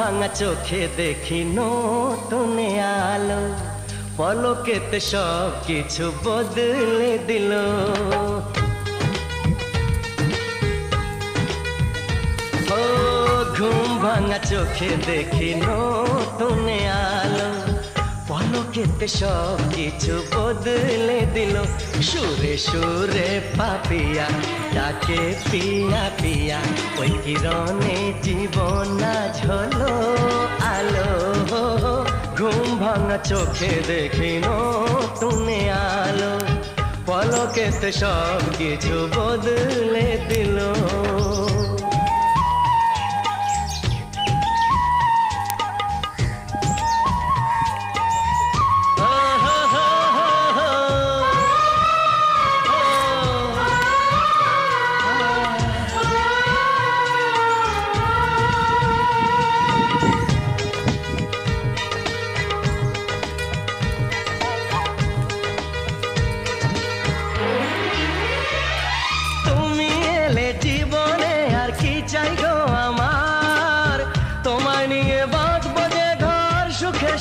ভাঙা চোখে দেখি নতুন আলো, পলকেতে সব কিছু বদলে দিল। ঘুম ভাঙা চোখে দেখি নতুন আলো পলকেতে সব কিছু বদলে দিল। সুরে সুরে পাপিয়া, ডাকে পিয়া পিয়া, ওই কিরণে জীবন আজ আলো। ঘুম ভাঙা চোখে দেখি তুমি আলো। পলকেতে সব কিছু বদলে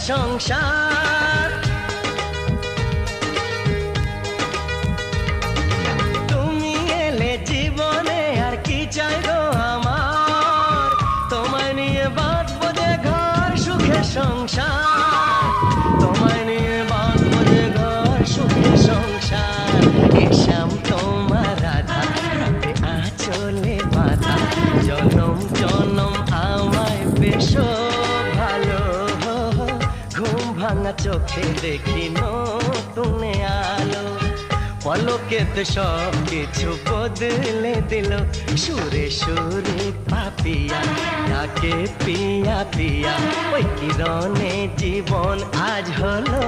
সংসার। তুমি এলে জীবনে আর কি চাই গো আমার? তোমায় নিয়ে বাঁচবো যে ঘর, সুখে সংসার। ভাঙা চোখে দেখি নতুন আলো। পলকেতে সব কিছু বদলে দিল। সুরে সুরে পাপিয়া, তাকে পিয়া পিয়া। ওই কিরণে জীবন আজ হলো